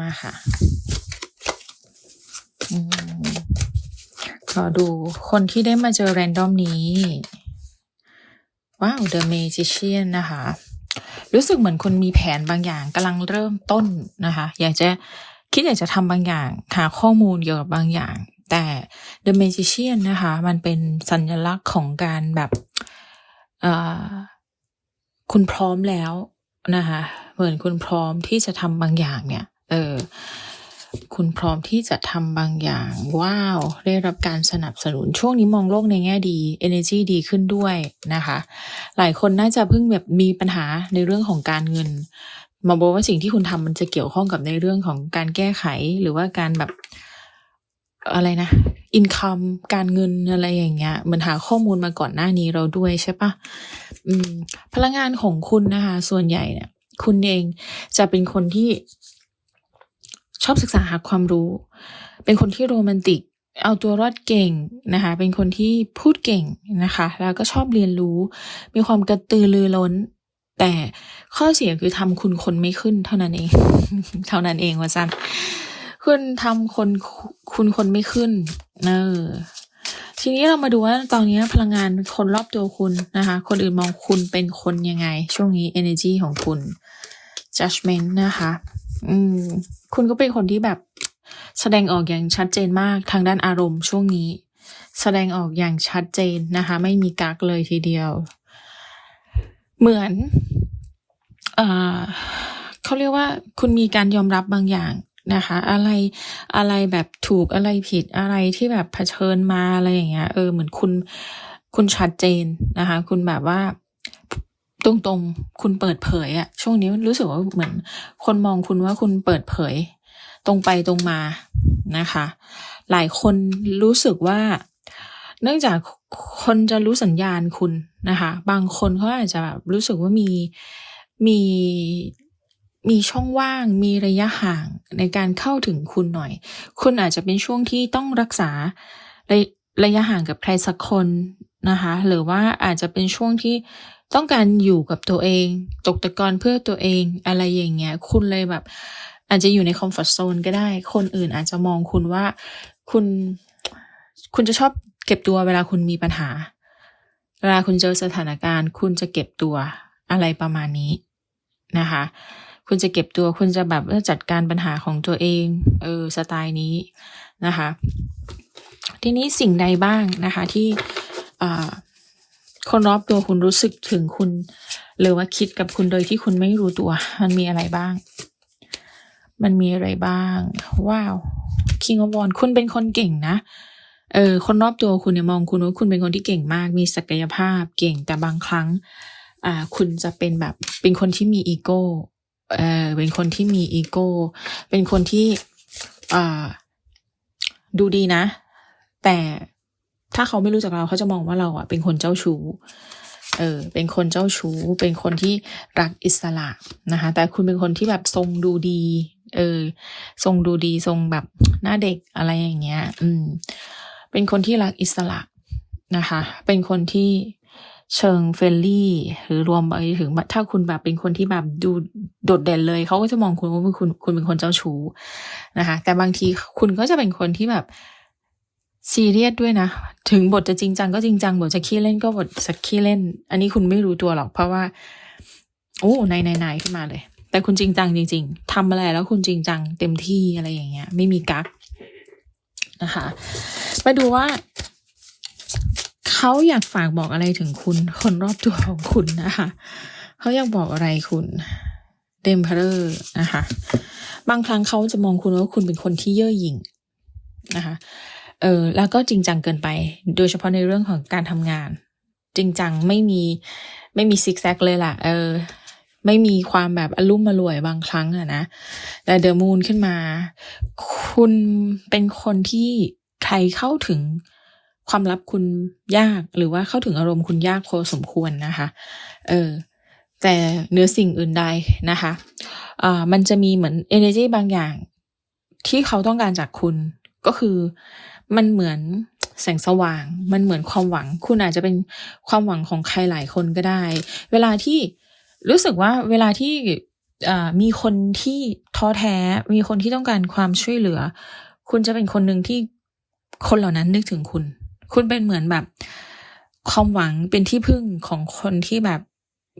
มาค่ะอืมขอดูคนที่ได้มาเจอแรนดอมนี้ ว้าว The Magician นะคะ รู้สึกเหมือนคุณมีแผนบางอย่างกำลังเริ่มต้นนะคะ อยากจะคิดอยากจะทำบางอย่าง หาข้อมูลเกี่ยวกับบางอย่าง แต่ The Magician นะคะ มันเป็นสัญลักษณ์ของการแบบเอ่อคุณพร้อมแล้วนะคะ เหมือนคุณพร้อมที่จะทำบางอย่างเนี่ย เออ คุณพร้อมที่จะทำบางอย่าง ว้าว ได้รับการสนับสนุนช่วงนี้มองโลกในแง่ดี energy ดีขึ้นด้วยนะคะ หลายคนน่าจะเพิ่งแบบมีปัญหาในเรื่องของการเงินมาบอกว่าสิ่งที่คุณทำมันจะเกี่ยวข้องกับในเรื่องของการแก้ไขหรือว่าการแบบอะไรนะอินคัมการเงินอะไรอย่างเงี้ยเหมือนหาข้อมูลมาก่อนหน้านี้เราด้วยใช่ปะพลังงานของคุณนะคะ ส่วนใหญ่เนี่ย คุณเองจะเป็นคนที่ ชอบศึกษาหาความรู้ เป็นคนที่โรแมนติก เอาตัวรอดเก่งนะคะ เป็นคนที่พูดเก่งนะคะ แล้วก็ชอบเรียนรู้ มีความกระตือรือร้น แต่ข้อเสียคือทำคุณคนไม่ขึ้นเท่านั้นเอง เท่านั้นเองว่าจันคุณทำคนคุณคนไม่ขึ้นเออทีนี้เรามาดูว่าตอนนี้พลังงานคนรอบตัวคุณนะคะ คนอื่นมองคุณเป็นคนยังไง ช่วงนี้ energy ของคุณ judgment นะคะ อืมคุณก็เป็นคนที่แบบแสดงออกอย่างชัดเจนมากทางด้านอารมณ์ช่วงนี้ แสดงออกอย่างชัดเจนนะคะ ไม่มีกักเลยทีเดียว เหมือนอ่าเขาเรียกว่าคุณมีการยอมรับบางอย่างนะคะ อะไรอะไรแบบถูกอะไรผิดอะไรที่แบบเผชิญมาอะไรอย่างเงี้ยเออเหมือนคุณคุณชัดเจนนะคะ คุณแบบว่า ตรงๆ คุณเปิดเผยอะช่วงนี้รู้สึกว่าเหมือน คนมองคุณว่าคุณเปิดเผย ตรงไปตรงมานะคะ หลายคนรู้สึกว่า เนื่องจากคนจะรู้สัญญาณคุณนะคะ บางคนเขาอาจจะแบบรู้สึกว่ามีมีมีช่องว่างมีระยะห่างในการเข้าถึงคุณหน่อย คุณอาจจะเป็นช่วงที่ต้องรักษาระระยะห่างกับใครสักคนนะคะ หรือว่าอาจจะเป็นช่วงที่ ต้องการอยู่กับตัวเอง ตกตะกอนเพื่อตัวเองอะไรอย่างเงี้ย คุณเลยแบบ อาจจะอยู่ในคอมฟอร์ทโซนก็ได้ คนอื่นอาจจะมองคุณว่าคุณคุณจะชอบเก็บตัวเวลาคุณมีปัญหา เวลาคุณเจอสถานการณ์ คุณจะเก็บตัวอะไรประมาณนี้นะคะ คุณจะเก็บตัวคุณจะแบบจัดการปัญหาของตัวเองเออสไตล์นี้นะคะ ทีนี้สิ่งใดบ้างนะคะที่อ่า คนรอบตัวคุณรู้สึกถึงคุณ หรือว่าคิดกับคุณโดยที่คุณไม่รู้ตัว มันมีอะไรบ้าง มันมีอะไรบ้าง ว้าว King of Wands คุณเป็นคนเก่งนะเออคนรอบตัวคุณเนี่ยมองคุณว่าคุณเป็นคนที่เก่งมาก มีศักยภาพเก่งแต่บางครั้ง อ่า คุณจะเป็นแบบเป็นคนที่มีอีโก้เออเป็นคนที่มีอีโก้เป็นคนที่อ่าดูดีนะ แต่ ถ้าเขาไม่รู้จักเราเขาจะมองว่าเราอะเป็นคนเจ้าชู้ เออ เป็นคนเจ้าชู้ เป็นคนที่รักอิสระนะคะ แต่คุณเป็นคนที่แบบทรงดูดี เออ ทรงดูดี ทรงแบบหน้าเด็กอะไรอย่างเงี้ย อืม เป็นคนที่รักอิสระนะคะ เป็นคนที่เชิงเฟรนลี่หรือรวมไปถึงถ้าคุณแบบเป็นคนที่แบบดูโดดเด่นเลย เขาก็จะมองคุณว่าคุณคุณเป็นคนเจ้าชู้นะคะ แต่บางทีคุณก็จะเป็นคนที่แบบ ซีเรียสด้วยนะ ถึงบทจะจริงจังก็จริงจัง บทจะขี้เล่นก็บทจะขี้เล่น อันนี้คุณไม่รู้ตัวหรอกเพราะว่า โอ้ในในในขึ้นมาเลย แต่คุณจริงจังจริง ๆทำอะไรแล้วคุณจริงจัง เต็มที่อะไรอย่างเงี้ย ไม่มีกักนะคะ มาดูว่าเขาอยากฝากบอกอะไรถึงคุณ คนรอบตัวของคุณนะคะเขาอยากบอกอะไรคุณเดมเพอร์นะคะ บางครั้งเขาจะมองคุณว่าคุณเป็นคนที่เย่อหยิ่งนะคะ เออแล้วก็จริงจังเกินไป โดยเฉพาะในเรื่องของการทำงาน จริงจังไม่มีไม่มีซิกแซกเลยล่ะ เออ ไม่มีความแบบอลุ่มมารวยบางครั้งอะนะ แต่เดอะมูนขึ้นมา คุณเป็นคนที่ใครเข้าถึงความลับคุณยากหรือว่าเข้าถึงอารมณ์คุณยากพอสมควรนะคะ เออ แต่เนื้อสิ่งอื่นใดนะคะอ่ามันจะมีเหมือน energy บางอย่าง ที่เขาต้องการจากคุณก็คือ มันเหมือนแสงสว่าง มันเหมือนความหวัง คุณอาจจะเป็นความหวังของใครหลายคนก็ได้ เวลาที่รู้สึกว่าเวลาที่มีคนที่ท้อแท้ มีคนที่ต้องการความช่วยเหลือ คุณจะเป็นคนหนึ่งที่คนเหล่านั้นนึกถึงคุณ คุณเป็นเหมือนแบบ ความหวังเป็นที่พึ่งของคนที่แบบ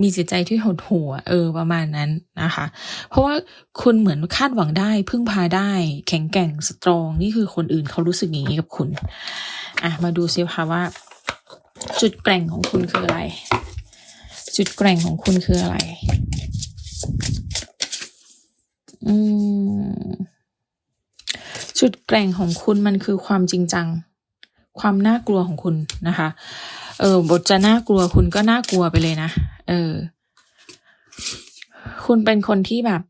มีจิตใจที่หดหัวเออประมาณนั้นนะคะ เพราะว่าคุณเหมือนคาดหวังได้ พึ่งพาได้ แข็งแกร่งสตรอง นี่คือคนอื่นเขารู้สึกอย่างนี้กับคุณ อะ มาดูซิค่ะว่า จุดแกร่งของคุณคืออะไร จุดแกร่งของคุณคืออะไร อืม จุดแกร่งของคุณมันคือความจริงจัง ความน่ากลัวของคุณนะคะ เออบทจะน่ากลัวคุณก็น่ากลัวไปเลยนะ เออ คุณเป็นคนที่แบบ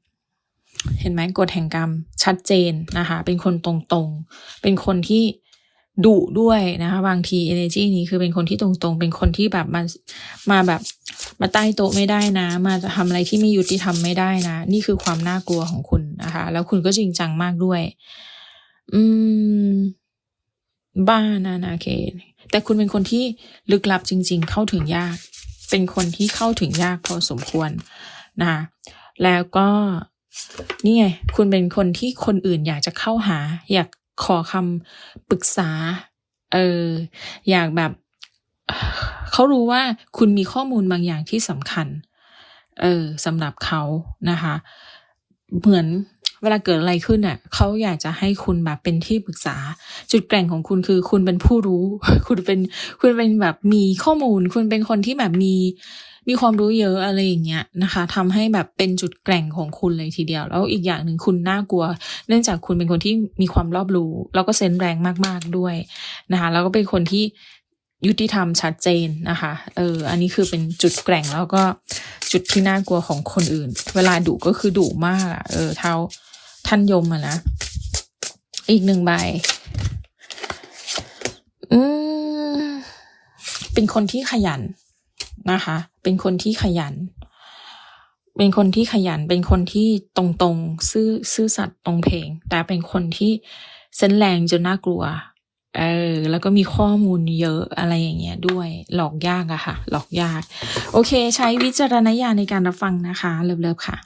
เห็นไหมกฎแห่งกรรม ชัดเจนนะคะ เป็นคนตรงๆ เป็นคนที่ดุด้วยนะคะบางที energy นี้คือเป็นคนที่ตรงๆ เป็นคนที่แบบมามาแบบมาใต้โต๊ะไม่ได้นะ มาจะทำอะไรที่ไม่ยุติธรรมไม่ได้นะ นี่คือความน่ากลัวของคุณนะคะ แล้วคุณก็จริงจังมากด้วย อืม บ้านานาเค แต่คุณเป็นคนที่ลึกลับจริง ๆ เข้าถึงยาก เป็นคนที่เข้าถึงยากพอสมควรนะคะแล้วก็นี่ไงคุณเป็นคนที่คนอื่นอยากจะเข้าหา อยากขอคำปรึกษา เอออยากแบบเขารู้ว่าคุณมีข้อมูลบางอย่างที่สำคัญ เออสำหรับเขานะคะ เหมือน เวลาเกิดอะไรขึ้นอะเขาอยากจะให้คุณแบบเป็นที่ปรึกษา จุดแกร่งของคุณคือคุณเป็นผู้รู้ คุณเป็นคุณเป็นแบบมีข้อมูล คุณเป็นคนที่แบบมีมีความรู้เยอะอะไรอย่างเงี้ยนะคะทำให้แบบเป็นจุดแกร่งของคุณเลยทีเดียว แล้วอีกอย่างหนึ่งคุณน่ากลัว เนื่องจากคุณเป็นคนที่มีความรอบรู้ แล้วก็เซนส์แรงมากๆด้วยนะคะแล้วก็เป็นคนที่ยุติธรรมชัดเจนนะคะเอออันนี้คือเป็นจุดแกร่งแล้วก็จุดที่น่ากลัวของคนอื่น เวลาดุก็คือดุมากอะเออเท้า ท่านยมอะนะ อีกหนึ่งใบ อืม เป็นคนที่ขยันนะคะ เป็นคนที่ขยัน เป็นคนที่ขยัน เป็นคนที่ตรงๆ ซื่อ ซื่อสัตย์ตรงเพลง แต่เป็นคนที่เส้นแรงจนน่ากลัว เออ แล้วก็มีข้อมูลเยอะอะไรอย่างเงี้ยด้วย หลอกยากอะค่ะ หลอกยาก โอเค ใช้วิจารณญาณในการรับฟังนะคะ เลิฟๆค่ะ